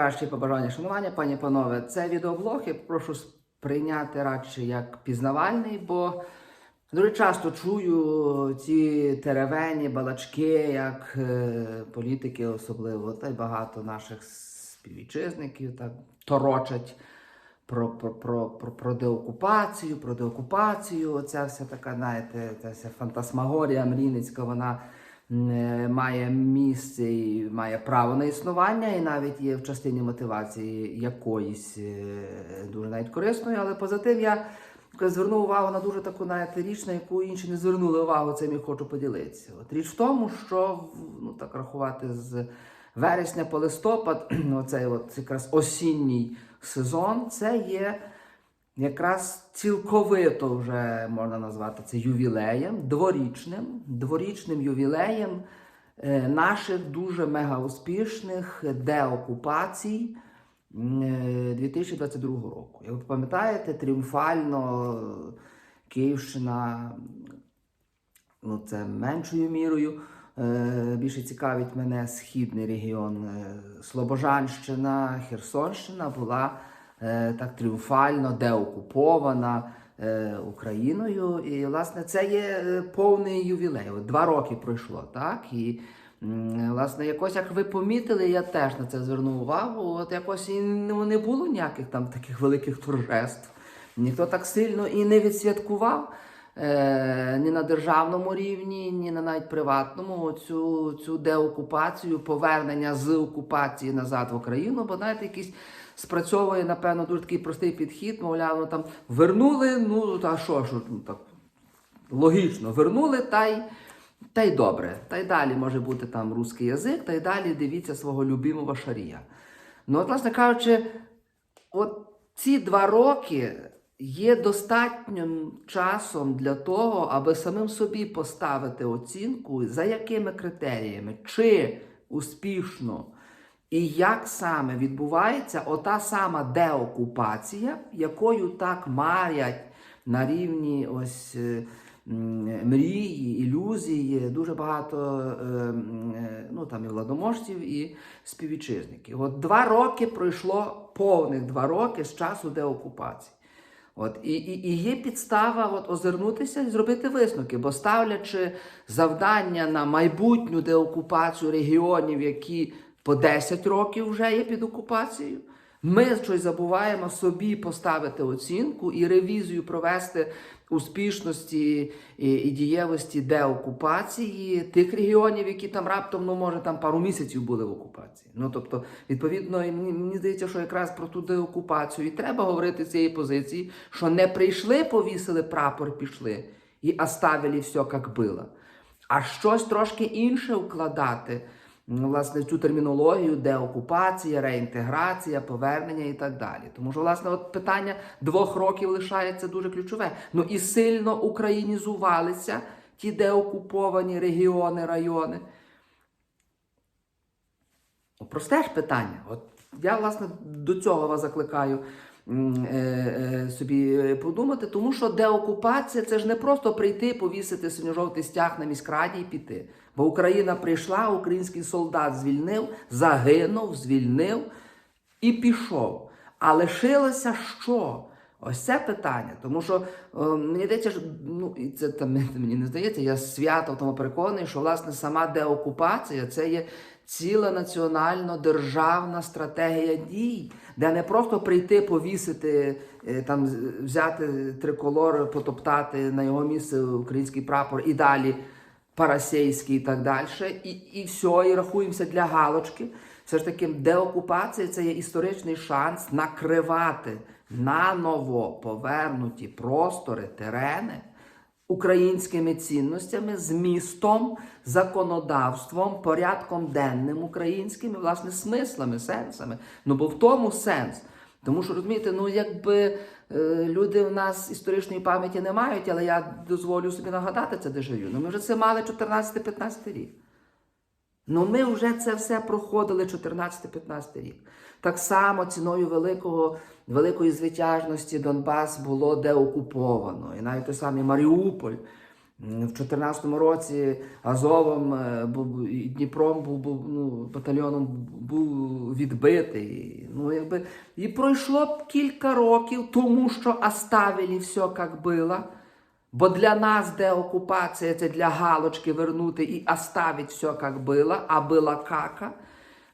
найкращі побажання шанування, пані панове. Це відеоблог я прошу сприйняти радше як пізнавальний, бо дуже часто чую ці теревені, балачки, як е, політики, особливо, та й багато наших співвітчизників так торочать про, про, про, про, про деокупацію, про деокупацію. Оця вся така, знаєте, ця вся фантасмагорія мрійницька, вона має місце і має право на існування, і навіть є в частині мотивації якоїсь е, дуже навіть корисною. Але поза тим я звернув увагу на дуже таку знаєте, річ, на яку інші не звернули увагу, цим я хочу поділитися. От річ в тому, що ну так рахувати з вересня по листопад, оцей от якраз осінній сезон, це є якраз цілковито вже можна назвати це ювілеєм, дворічним, дворічним ювілеєм е, наших дуже мегауспішних деокупацій е, 2022 року. Як ви пам'ятаєте, тріумфально Київщина ну, це меншою мірою. Е, Більше цікавить мене східний регіон е, Слобожанщина, Херсонщина була е, так тріумфально деокупована е, Україною. І, власне, це є е, повний ювілей. Два роки пройшло, так? І, власне, якось, як ви помітили, я теж на це звернув увагу. От якось і не було ніяких там таких великих торжеств. Ніхто так сильно і не відсвяткував е, ні на державному рівні, ні на навіть приватному цю, цю деокупацію, повернення з окупації назад в Україну, бо знаєте, якийсь спрацьовує, напевно, дуже такий простий підхід, мовляв, ну там вернули, ну та що ж, ну так логічно, вернули та й. Та й добре, та й далі може бути там русський язик, та й далі дивіться свого любимого шарія. Ну, от, власне кажучи, от ці два роки є достатнім часом для того, аби самим собі поставити оцінку, за якими критеріями, чи успішно і як саме відбувається ота сама деокупація, якою так марять на рівні ось. е, Мрії, ілюзії, дуже багато е, е, ну, там і владоможців, і співвітчизників. От два роки пройшло повних два роки з часу деокупації. От, і, і, і є підстава от, озирнутися і зробити висновки, бо ставлячи завдання на майбутню деокупацію регіонів, які по 10 років вже є під окупацією, ми щось забуваємо собі поставити оцінку і ревізію провести успішності і, і дієвості деокупації тих регіонів, які там раптом, ну може, там пару місяців були в окупації. Ну тобто, відповідно, мені, мені здається, що якраз про ту деокупацію і треба говорити цієї позиції, що не прийшли, повісили прапор, пішли і оставили все, як було. А щось трошки інше вкладати власне, цю термінологію, деокупація, реінтеграція, повернення і так далі. Тому що, власне, от питання двох років лишається дуже ключове. Ну і сильно українізувалися ті деокуповані регіони, райони. Ну, Просте ж питання. От я, власне, до цього вас закликаю е, е, собі подумати, тому що деокупація це ж не просто прийти, повісити синьо-жовтий стяг на міськраді і піти. Бо Україна прийшла, український солдат звільнив, загинув, звільнив і пішов. А лишилося що? Ось це питання. Тому що е, мені здається, ну і це там мені не здається, я свято в тому переконаний, що власне сама деокупація це є ціла національно державна стратегія дій, де не просто прийти, повісити, е, там взяти триколор, потоптати на його місце український прапор і далі парасейський і так далі, і, і все, і рахуємося для галочки. Все ж таки, деокупація це є історичний шанс накривати наново повернуті простори, терени українськими цінностями, змістом, законодавством, порядком денним українським і, власне, смислами, сенсами. Ну бо в тому сенс. Тому що розумієте, ну якби е, люди у нас історичної пам'яті не мають, але я дозволю собі нагадати це дежавю. Ну ми вже це мали 14-15 рік. Ну ми вже це все проходили 14-15 рік. Так само ціною великого, великої звитяжності Донбас було деокуповано. І навіть той самий Маріуполь В 14-му році Азовом е, і Дніпром був, був ну, батальйоном був відбитий. Ну, якби, і пройшло б кілька років, тому що оставили все як було. Бо для нас деокупація це для галочки вернути і оставить все як було, а була кака.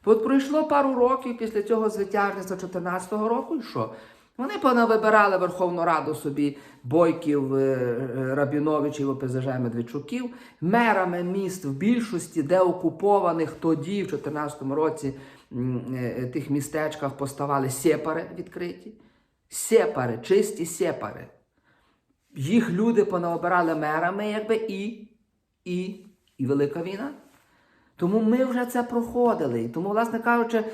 От пройшло пару років після цього звитяжництва 14-го року, і що? Вони понавибирали Верховну Раду собі Бойків, е, е, Рабіновичів, ОПЗЖ Медведчуків, мерами міст в більшості деокупованих тоді, в 14-му році, е, тих містечках поставали сепари відкриті. Сепари, чисті сепари. Їх люди понаобирали мерами, якби і, і, і Велика війна. Тому ми вже це проходили. І тому, власне кажучи,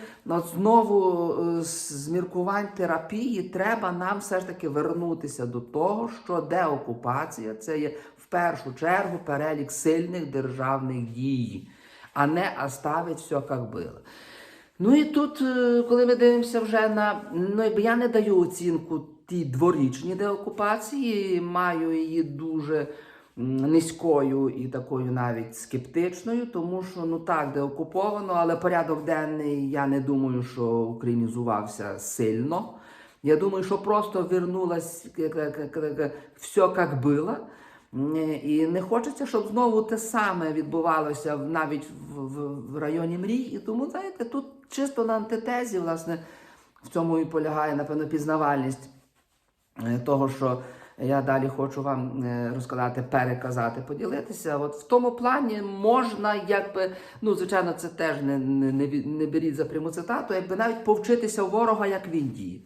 знову е, з міркувань терапії треба нам все ж таки вернутися до того, що деокупація це є в першу чергу перелік сильних державних дій, а не оставить все як було. Ну і тут, е, коли ми дивимося вже на. Ну, я не даю оцінку тій дворічній деокупації, маю її дуже низькою і такою навіть скептичною, тому що ну так, деокуповано, але порядок денний я не думаю, що українізувався сильно. Я думаю, що просто вернулось все як було. І не хочеться, щоб знову те саме відбувалося навіть в районі мрій. І тому, знаєте, тут чисто на антитезі, власне, в цьому і полягає, напевно, пізнавальність е, того, що я далі хочу вам е, розказати, переказати, поділитися. От в тому плані можна, якби, ну, звичайно, це теж не, не, не, беріть за пряму цитату, якби навіть повчитися у ворога, як він діє.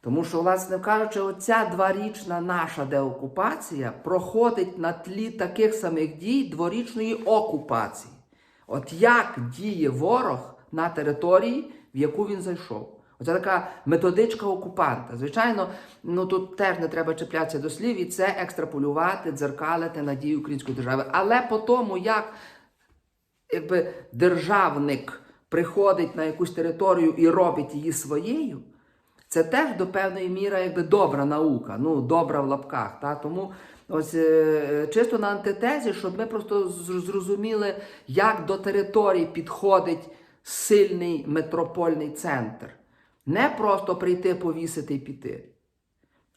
Тому що, власне кажучи, оця дворічна наша деокупація проходить на тлі таких самих дій дворічної окупації. От як діє ворог на території, в яку він зайшов. Оце така методичка окупанта. Звичайно, ну тут теж не треба чіплятися до слів і це екстраполювати, дзеркалити на дію української держави. Але по тому, як якби державник приходить на якусь територію і робить її своєю, це теж до певної міри якби добра наука, ну добра в лапках. Та? Тому ось е, чисто на антитезі, щоб ми просто зрозуміли, як до території підходить сильний метропольний центр. Не просто прийти, повісити і піти.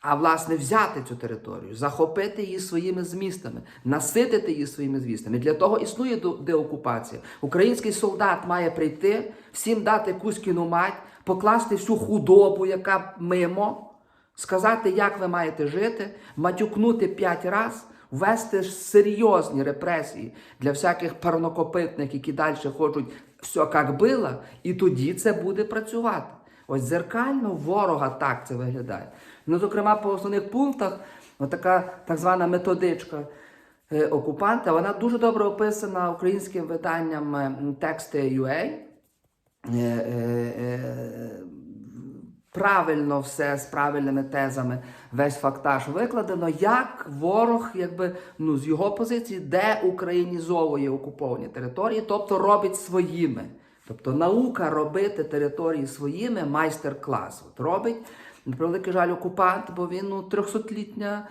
А власне взяти цю територію, захопити її своїми змістами, наситити її своїми змістами. Для того існує деокупація. Український солдат має прийти, всім дати кузькіну мать, покласти всю худобу, яка мимо, сказати, як ви маєте жити, матюкнути п'ять раз, ввести серйозні репресії для всяких парнокопитних, які далі хочуть все як було, і тоді це буде працювати. Ось зеркально ворога так це виглядає. Ну, зокрема, по основних пунктах, така так звана методичка е, окупанта, вона дуже добре описана українським виданням е, тексти UA. Е, правильно все з правильними тезами, весь фактаж викладено, як ворог, якби ну з його позиції, деукраїнізовує окуповані території, тобто робить своїми. Тобто наука робити території своїми майстер-клас. От робить, на превеликий жаль, окупант, бо він ну, 300-літня,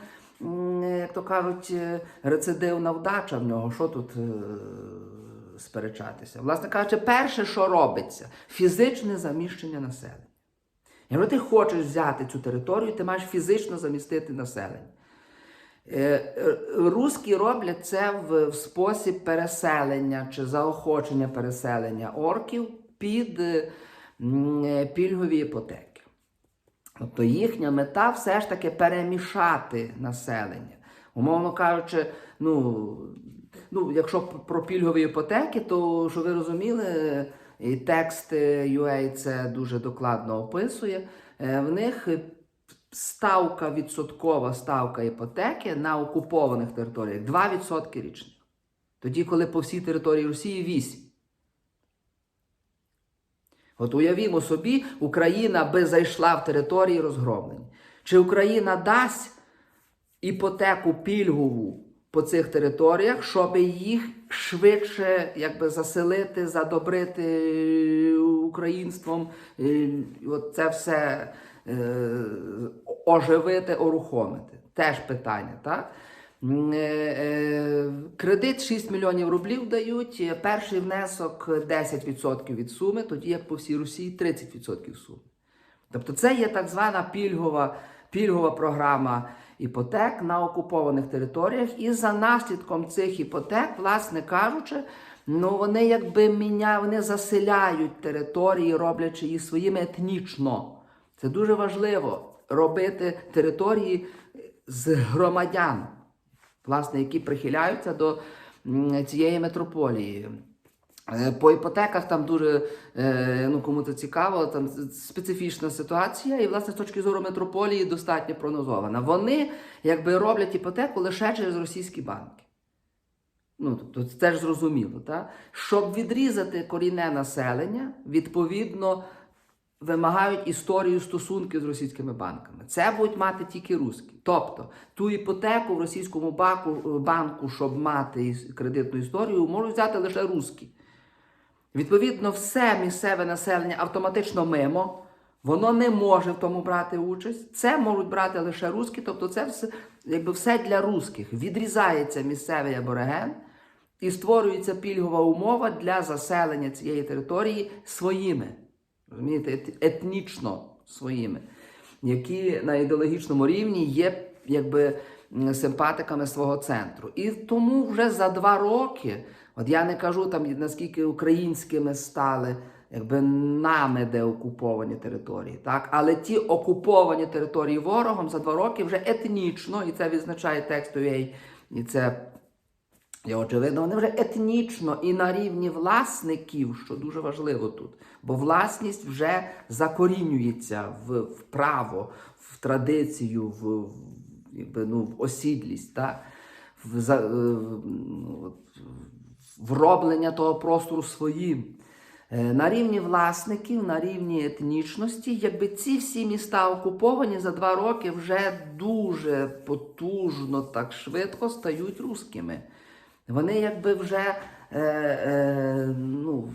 як то кажуть, е, рецидивна вдача в нього. Що тут е, сперечатися? Власне кажучи, перше, що робиться, фізичне заміщення населення. Якщо ти хочеш взяти цю територію, ти маєш фізично замістити населення. Е, е, Руські роблять це в, спосіб переселення чи заохочення переселення орків під е, пільгові іпотеки. Тобто їхня мета все ж таки перемішати населення. Умовно кажучи, ну, ну, якщо про пільгові іпотеки, то що ви розуміли, і текст UA це дуже докладно описує. В них ставка відсоткова ставка іпотеки на окупованих територіях 2% річних. Тоді, коли по всій території Росії 8%. От уявімо собі, Україна би зайшла в території розгромлені. Чи Україна дасть іпотеку пільгову по цих територіях, щоб їх швидше якби, заселити, задобрити е, українством, е, от це все оживити, орухомити? Теж питання, так? Е, е, Кредит 6 мільйонів рублів дають, е, перший внесок 10% від суми, тоді як по всій Росії 30% суми. Тобто це є так звана пільгова, пільгова програма іпотек на окупованих територіях, і за наслідком цих іпотек, власне кажучи, ну вони якби міня, вони заселяють території, роблячи їх своїми етнічно. Це дуже важливо робити території з громадян, власне, які прихиляються до цієї метрополії. Е, По іпотеках там дуже, е, ну кому це цікаво, там специфічна ситуація, і власне з точки зору метрополії достатньо прогнозована. Вони якби роблять іпотеку лише через російські банки. Ну, тобто це ж зрозуміло, так? Щоб відрізати корінне населення, відповідно вимагають історію стосунків з російськими банками. Це будуть мати тільки русські. Тобто ту іпотеку в російському банку, банку, щоб мати кредитну історію, можуть взяти лише русські. Відповідно, все місцеве населення автоматично мимо. Воно не може в тому брати участь. Це можуть брати лише русські, тобто це все, якби все для русських. Відрізається місцевий абориген і створюється пільгова умова для заселення цієї території своїми, розумієте, етнічно своїми, які на ідеологічному рівні є якби симпатиками свого центру. І тому вже за два роки, от я не кажу там наскільки українськими стали. Якби нами де окуповані території, так але ті окуповані території ворогом за два роки вже етнічно, і це відзначає текст і це є очевидно, вони вже етнічно і на рівні власників, що дуже важливо тут. Бо власність вже закорінюється в, в право, в традицію, в, якби, ну, в осідлість, так? в, за, е, ну, в роблення того простору своїм. Е, На рівні власників, на рівні етнічності, якби ці всі міста окуповані за два роки вже дуже потужно, так швидко стають русскими. Вони якби вже е, е, ну,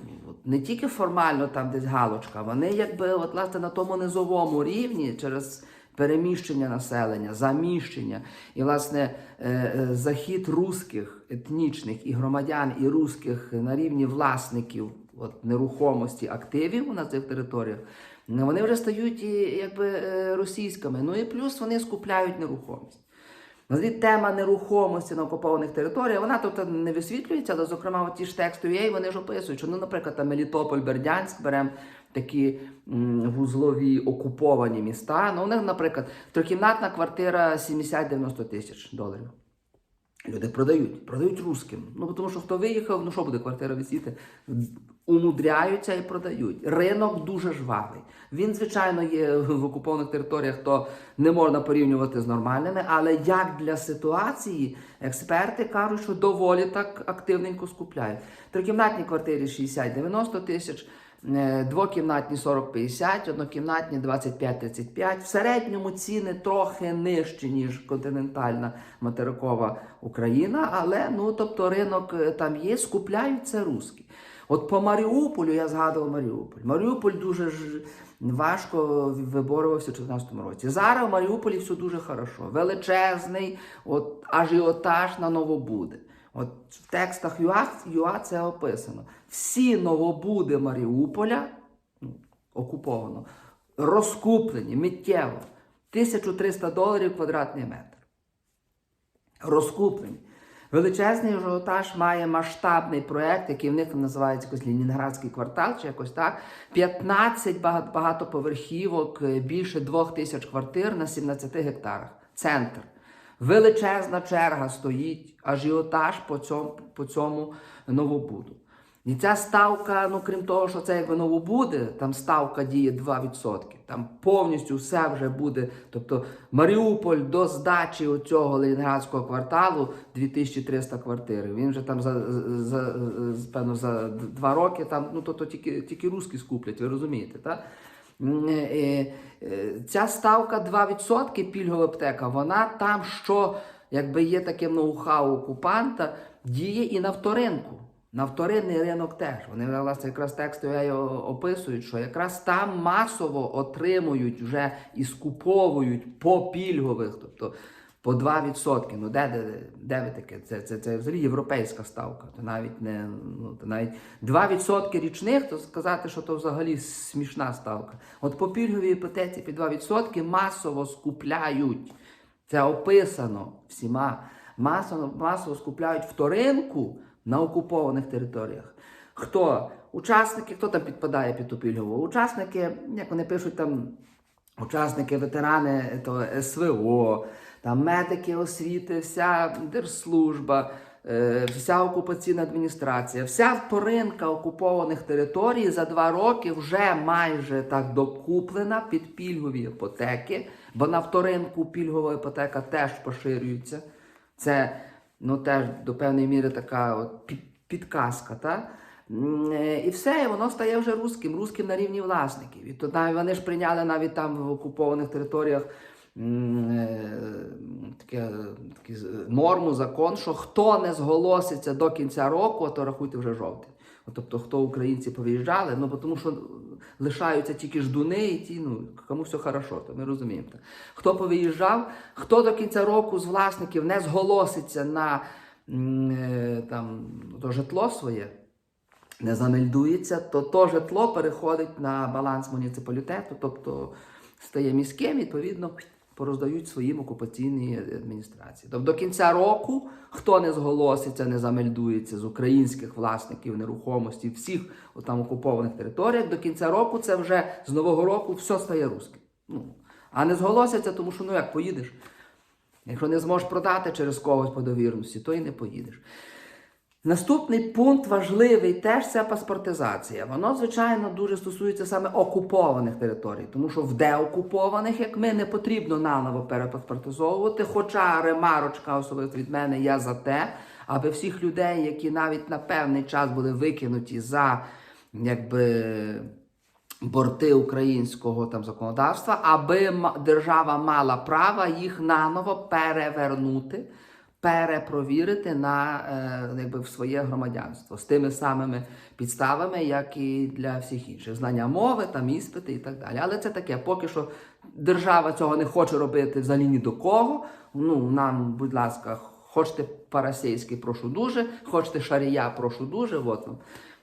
не тільки формально там десь галочка, вони якби от, власне, на тому низовому рівні через переміщення населення, заміщення і власне е, е, захід русських етнічних і громадян, і русських на рівні власників от, нерухомості активів на цих територіях. Вони вже стають якби е, російськими. Ну і плюс вони скупляють нерухомість. Взагалі тема нерухомості на окупованих територіях, вона тут не висвітлюється, але, зокрема, ті ж тексти є, вони ж описують, що, ну, наприклад, там Мелітополь, Бердянськ, беремо такі м, вузлові окуповані міста. Ну, у них, наприклад, трикімнатна квартира 70-90 тисяч доларів. Люди продають, продають русським. Ну, тому що хто виїхав, ну що буде квартира висіти? Умудряються і продають. Ринок дуже жвавий. Він, звичайно, є в окупованих територіях, то не можна порівнювати з нормальними, але як для ситуації, експерти кажуть, що доволі так активненько скупляють. Трикімнатні квартири 60-90 тисяч. Е, Двокімнатні 40-50, однокімнатні 25-35. В середньому ціни трохи нижчі, ніж континентальна материкова Україна, але ну тобто ринок е, там є, скупляються русські. От по Маріуполю я згадував Маріуполь. Маріуполь дуже ж важко виборювався у 2014 році. Зараз в Маріуполі все дуже хорошо. Величезний от, ажіотаж на новобуди. От в текстах ЮА, ЮА це описано. Всі новобуди Маріуполя ну, окуповано, розкуплені миттєво. 1300 доларів квадратний метр. Розкуплені. Величезний ажіотаж має масштабний проект, який в них називається якось Лінінградський квартал, чи якось так. 15 багатоповерхівок, е, більше двох тисяч квартир на 17 гектарах. Центр. Величезна черга стоїть, ажіотаж по цьому, по цьому новобуду. І ця ставка, ну крім того, що це якби новобуди, там ставка діє 2%. Там повністю все вже буде. Тобто Маріуполь до здачі цього Ленінградського кварталу 2300 квартир. Він вже там за, за, певно за два роки там, ну то, то тільки, тільки русські скуплять, ви розумієте, так? М, е, е, Ця ставка 2% пільгова аптека, вона там, що якби є таке ноу-хау окупанта, діє і на вторинку. На вторинний ринок теж. Вони власне якраз текстові описують, що якраз там масово отримують вже і скуповують по пільгових, тобто по 2%. Ну де, де, де ви таке? Це, це, це взагалі європейська ставка. То навіть не ну, то навіть 2% річних, то сказати, що то взагалі смішна ставка. От по пільговій іпотеці під 2% масово скупляють. Це описано всіма. Масово, масово скупляють вторинку на окупованих територіях. Хто? Учасники, хто там підпадає під ту пільгову? Учасники, як вони пишуть там, учасники, ветерани то СВО, там медики освіти, вся держслужба, е, вся окупаційна адміністрація, вся вторинка окупованих територій за два роки вже майже так докуплена під пільгові іпотеки, бо на вторинку пільгова іпотека теж поширюється. Це ну, теж до певної міри така от підказка. Та? Е, І все, і воно стає вже русським, русським на рівні власників. І то навіть вони ж прийняли навіть там в окупованих територіях таке, такі норму, закон, що хто не зголоситься до кінця року, то рахуйте вже жовтий. Тобто, хто українці повиїжджали, ну тому що лишаються тільки ждуни і ті, ну кому все хорошо, то ми розуміємо. так. Хто повиїжджав, хто до кінця року з власників не зголоситься на е, там, то житло своє, не замельдується, то то житло переходить на баланс муніципалітету, тобто стає міським, відповідно, пороздають своїм окупаційній адміністрації. Тобто до кінця року, хто не зголоситься, не замельдується з українських власників нерухомості всіх там окупованих територіях, до кінця року це вже з нового року все стає русським. Ну, а не зголосяться, тому що ну як поїдеш. Якщо не зможеш продати через когось по довірності, то і не поїдеш. Наступний пункт важливий теж це паспортизація. Воно, звичайно, дуже стосується саме окупованих територій, тому що в деокупованих, як ми, не потрібно наново перепаспортизовувати. Хоча ремарочка особисто від мене я за те, аби всіх людей, які навіть на певний час були викинуті за якби борти українського там законодавства, аби держава мала право їх наново перевернути, перепровірити на е, якби, в своє громадянство з тими самими підставами, як і для всіх інших. Знання мови, там іспити і так далі. Але це таке, поки що держава цього не хоче робити взагалі ні до кого. Ну нам, будь ласка, хочете парасейський, прошу дуже, хочете шарія, прошу дуже. От вам.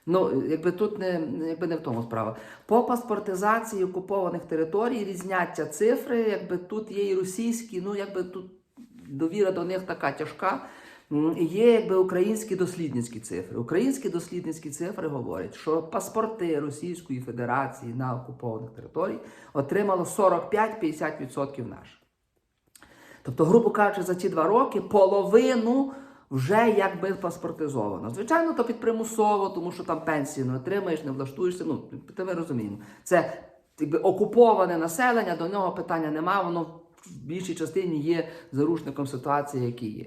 Ну, якби тут не, якби не в тому справа. По паспортизації окупованих територій різняться цифри, якби тут є і російські, ну якби тут довіра до них така тяжка. Є якби українські дослідницькі цифри. Українські дослідницькі цифри говорять, що паспорти Російської Федерації на окупованих територіях отримало 45-50% наших. Тобто, грубо кажучи, за ці два роки половину вже якби паспортизовано. Звичайно, то підпримусово, тому що там пенсії не отримаєш, не влаштуєшся. Ну, це ми розуміємо. Це якби окуповане населення, до нього питання немає, воно в більшій частині є заручником ситуації, які є.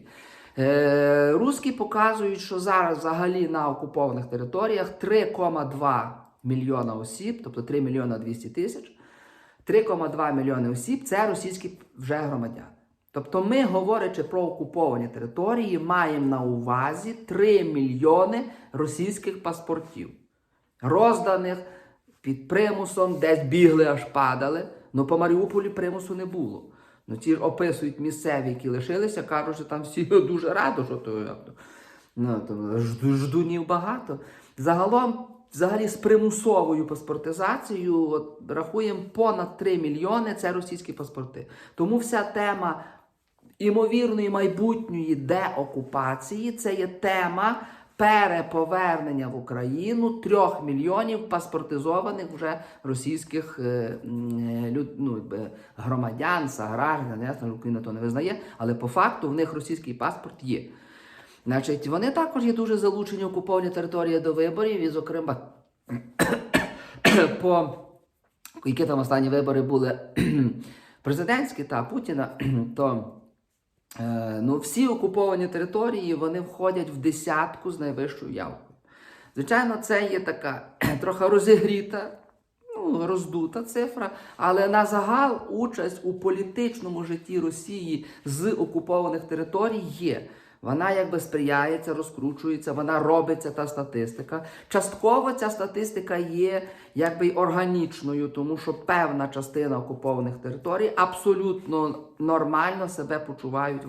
Е, Руські показують, що зараз взагалі на окупованих територіях 3,2 мільйона осіб, тобто 3 мільйона 200 тисяч. 3,2 мільйони осіб це російські вже громадяни. Тобто ми, говорячи про окуповані території, маємо на увазі 3 мільйони російських паспортів, розданих під примусом, десь бігли, аж падали. Ну по Маріуполі примусу не було. Ну ті ж описують місцеві, які лишилися, кажуть, що там всі дуже раді, що то. Ну, то жду- ждунів багато. Загалом, взагалі, з примусовою паспортизацією от, рахуємо понад 3 мільйони це російські паспорти. Тому вся тема імовірної майбутньої деокупації це є тема переповернення в Україну трьох мільйонів паспортизованих вже російських е, ну, громадян, саграждан, ясно, Україна то не визнає, але по факту в них російський паспорт є. Значить, вони також є дуже залучені окуповані території до виборів, і, зокрема, по які там останні вибори були президентські та Путіна, то ну, всі окуповані території вони входять в десятку з найвищою явкою. Звичайно, це є така трохи розігріта, ну, роздута цифра, але на загал участь у політичному житті Росії з окупованих територій є. Вона якби сприяється, розкручується, вона робиться та статистика. Частково ця статистика є якби органічною, тому що певна частина окупованих територій абсолютно нормально себе почувають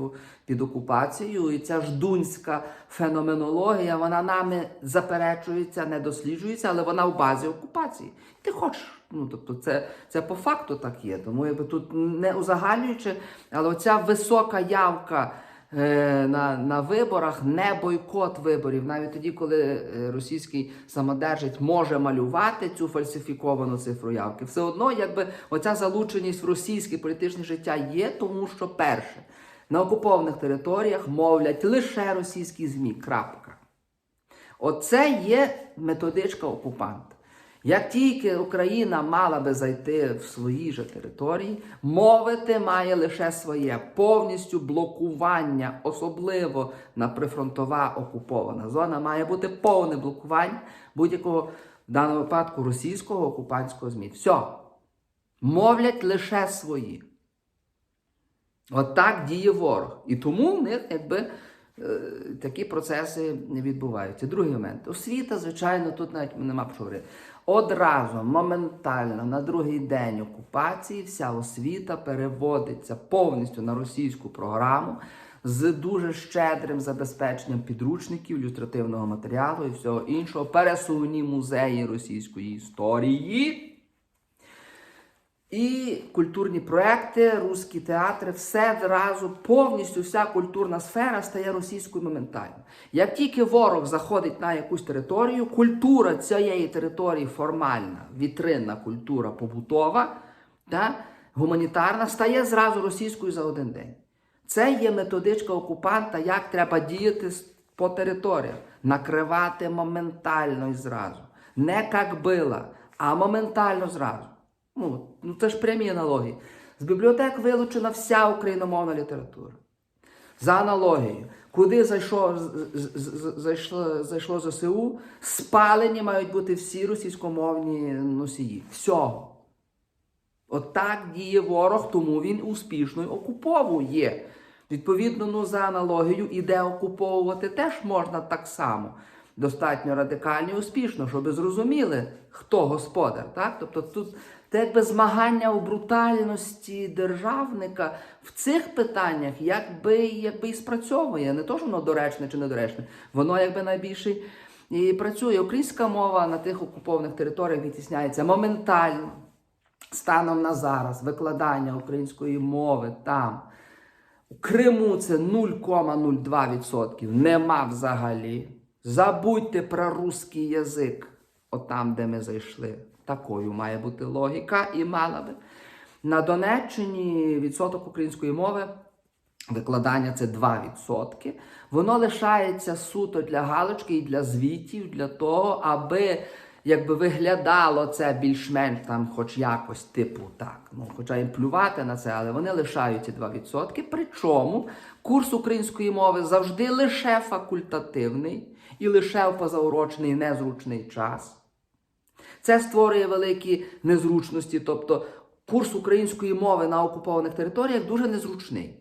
під окупацією. І ця ждунська феноменологія, вона нами заперечується, не досліджується, але вона в базі окупації. Ти хочеш. Ну, тобто, це, це по факту так є. Тому якби тут не узагальнюючи, але оця висока явка на, на виборах, не бойкот виборів, навіть тоді, коли е, російський самодержець може малювати цю фальсифіковану цифру явки, все одно, якби оця залученість в російське політичне життя є, тому що перше. На окупованих територіях мовлять лише російські ЗМІ. Крапка. Оце є методичка окупанта. Як тільки Україна мала би зайти в свої же території, мовити має лише своє повністю блокування, особливо на прифронтова окупована зона, має бути повне блокування будь-якого в даному випадку російського окупантського ЗМІ. Все. Мовлять лише свої. От так діє ворог. І тому в них якби е, такі процеси відбуваються. Другий момент. Освіта, звичайно, тут навіть нема про що говорити. Одразу, моментально, на другий день окупації, вся освіта переводиться повністю на російську програму з дуже щедрим забезпеченням підручників, ілюстративного матеріалу і всього іншого. Пересувні музеї російської історії. І культурні проекти, русські театри, все зразу повністю вся культурна сфера стає російською моментально. Як тільки ворог заходить на якусь територію, культура цієї території формальна, вітринна культура побутова, та, гуманітарна, стає зразу російською за один день. Це є методичка окупанта, як треба діяти по територіях, накривати моментально і зразу. Не як била, а моментально зразу. Ну, ну це ж прямі аналогії. З бібліотек вилучена вся україномовна література. За аналогією, куди зайшло, зайшло, зайшло ЗСУ, спалені мають бути всі російськомовні носії. Всього. Отак діє ворог, тому він успішно окуповує. Відповідно, ну, за аналогією, і де окуповувати теж можна так само. Достатньо радикально і успішно, щоб зрозуміли, хто господар. Так? Тобто тут це якби змагання у брутальності державника в цих питаннях якби, якби і спрацьовує. Не то, що воно доречне чи недоречне, воно якби найбільше і працює. Українська мова на тих окупованих територіях відтісняється моментально. Станом на зараз викладання української мови там. У Криму це 0,02%. Нема взагалі. Забудьте про русський язик, отам, де ми зайшли. Такою має бути логіка і мала би. На Донеччині відсоток української мови викладання це 2%. Воно лишається суто для галочки і для звітів, для того, аби якби виглядало це більш-менш там, хоч якось, типу так. Ну, хоча їм плювати на це, але вони лишають ці 2%. Причому курс української мови завжди лише факультативний і лише в позаурочний незручний час. Це створює великі незручності. Тобто курс української мови на окупованих територіях дуже незручний.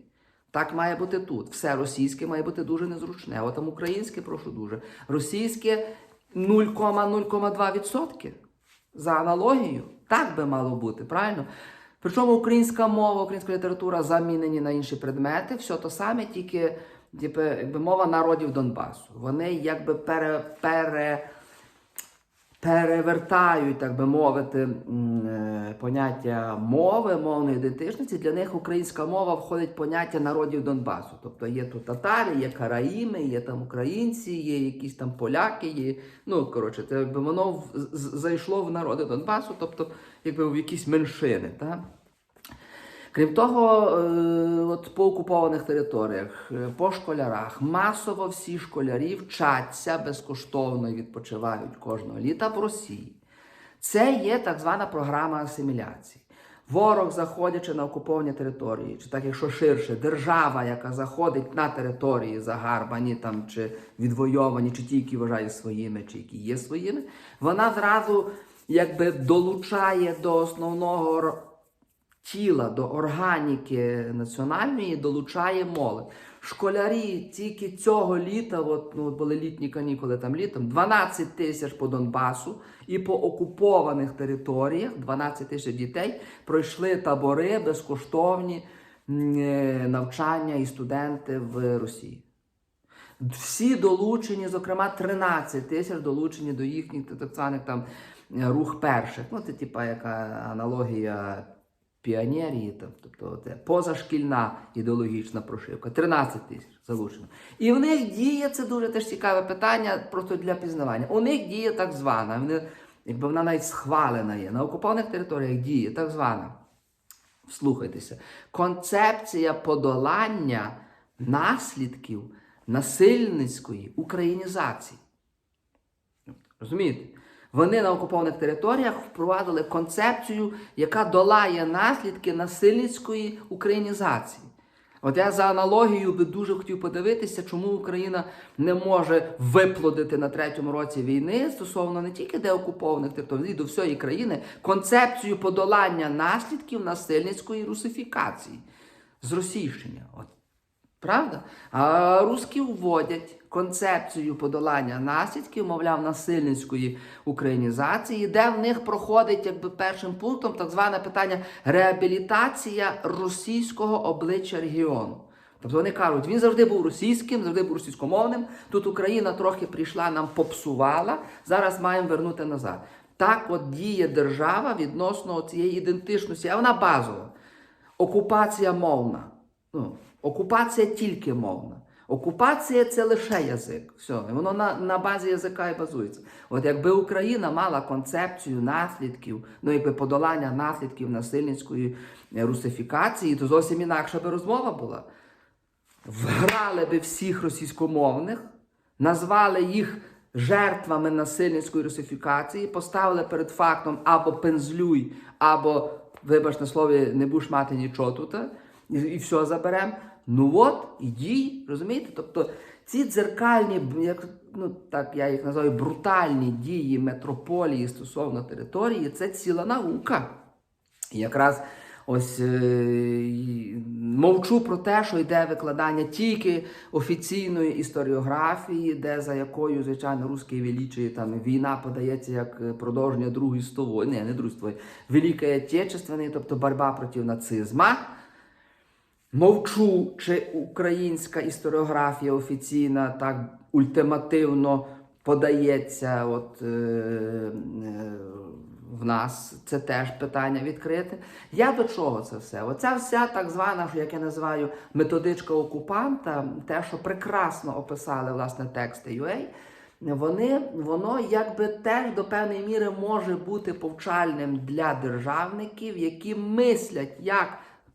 Так має бути тут. Все російське має бути дуже незручне. А там українське, прошу дуже. Російське 0,02%. За аналогією. Так би мало бути, правильно? Причому українська мова, українська література замінені на інші предмети, все то саме, тільки типу, якби, мова народів Донбасу. Вони якби пере, пере, перевертають, так би мовити, е, поняття мови, мовної ідентичності. Для них українська мова входить в поняття народів Донбасу. Тобто є тут татари, є караїми, є там українці, є якісь там поляки, є. Ну, коротше, це якби воно зайшло в народи Донбасу, тобто якби в якісь меншини. Так? Крім того, е, от по окупованих територіях, е, по школярах, масово всі школярі вчаться безкоштовно і відпочивають кожного літа в Росії. Це є так звана програма асиміляції. Ворог, заходячи на окуповані території, чи так якщо ширше, держава, яка заходить на території загарбані там чи відвойовані, чи ті, які вважають своїми, чи які є своїми, вона зразу якби долучає до основного тіла, до органіки національної долучає молодь. Школярі тільки цього літа, от, ну, були літні канікули там літом, 12 тисяч по Донбасу і по окупованих територіях 12 тисяч дітей пройшли табори безкоштовні е, навчання і студенти в Росії. Всі долучені, зокрема, 13 тисяч долучені до їхніх так званих там е, рух перших. Ну, це типа яка аналогія піонерії, тобто це позашкільна ідеологічна прошивка. 13 тисяч залучено. І в них діє, це дуже теж цікаве питання, просто для пізнавання. У них діє так звана, вони, якби вона навіть схвалена є. На окупованих територіях діє так звана. Вслухайтеся, концепція подолання наслідків насильницької українізації. Розумієте? Вони на окупованих територіях впровадили концепцію, яка долає наслідки насильницької українізації. От я за аналогією би дуже хотів подивитися, чому Україна не може виплодити на третьому році війни стосовно не тільки деокупованих територій, до всієї країни концепцію подолання наслідків насильницької русифікації, зросійщення. От Правда? А русські вводять концепцію подолання наслідків, мовляв, насильницької українізації, де в них проходить якби першим пунктом так зване питання реабілітація російського обличчя регіону. Тобто вони кажуть, він завжди був російським, завжди був російськомовним. Тут Україна трохи прийшла, нам попсувала. Зараз маємо вернути назад. Так от діє держава відносно цієї ідентичності, а вона базова. Окупація мовна. Ну, окупація тільки мовна. Окупація це лише язик. Все, воно на, на базі язика і базується. От якби Україна мала концепцію наслідків, ну якби подолання наслідків насильницької е, русифікації, то зовсім інакша би розмова була. Вграли би всіх російськомовних, назвали їх жертвами насильницької русифікації, поставили перед фактом або пензлюй, або, вибач на слові, не будеш мати нічого тут, і, і все заберемо. Ну от, і розумієте? Тобто ці дзеркальні, як ну так я їх називаю, брутальні дії метрополії стосовно території, це ціла наука. І якраз ось е, мовчу про те, що йде викладання тільки офіційної історіографії, де за якою, звичайно, русський величає там війна подається як продовження Другої стової, не, не Другої Великої Отечественної, тобто боротьба проти нацизма. Мовчу, чи українська історіографія офіційна так ультимативно подається от, е, е, в нас. Це теж питання відкрите. Я до чого це все? Оця вся так звана, як я називаю, методичка окупанта, те, що прекрасно описали власне тексти UA, вони, воно якби теж до певної міри може бути повчальним для державників, які мислять, як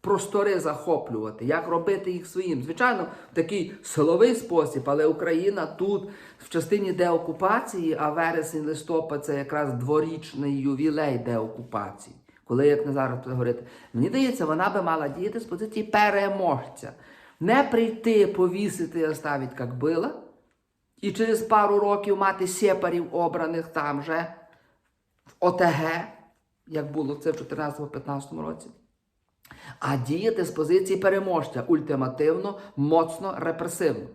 простори захоплювати, як робити їх своїм. Звичайно, в такий силовий спосіб, але Україна тут в частині деокупації, а вересень листопад це якраз дворічний ювілей деокупації. Коли, як не зараз говорити, мені здається, вона би мала діяти з позиції переможця. Не прийти, повісити і оставити, як було, і через пару років мати сепарів обраних там же в ОТГ, як було це в 2014-2015 році. А діяти з позиції переможця ультимативно, моцно, репресивно.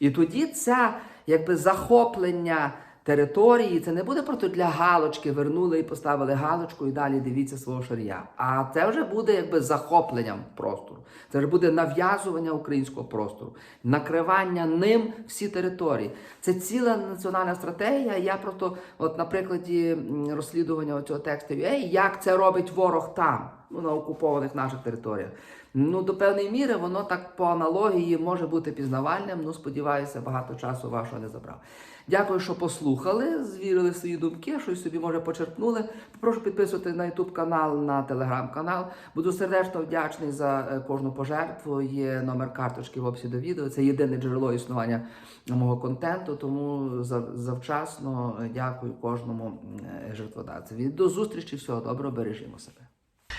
І тоді це якби захоплення території, це не буде просто для галочки, вернули і поставили галочку і далі дивіться свого шарія. А це вже буде якби захопленням простору. Це вже буде нав'язування українського простору, накривання ним всі території. Це ціла національна стратегія. Я просто, от на прикладі розслідування цього тексту, як це робить ворог там, на окупованих наших територіях. Ну, до певної міри воно так по аналогії може бути пізнавальним. Ну, сподіваюся, багато часу вашого не забрав. Дякую, що послухали, звірили свої думки, щось собі може почерпнули. Прошу підписувати на YouTube канал, на телеграм канал. Буду сердечно вдячний за е, кожну пожертву. Є номер карточки в описі до відео. Це єдине джерело існування мого контенту. Тому зав- завчасно дякую кожному е, жертводавцеві. До зустрічі, всього доброго, бережімо себе.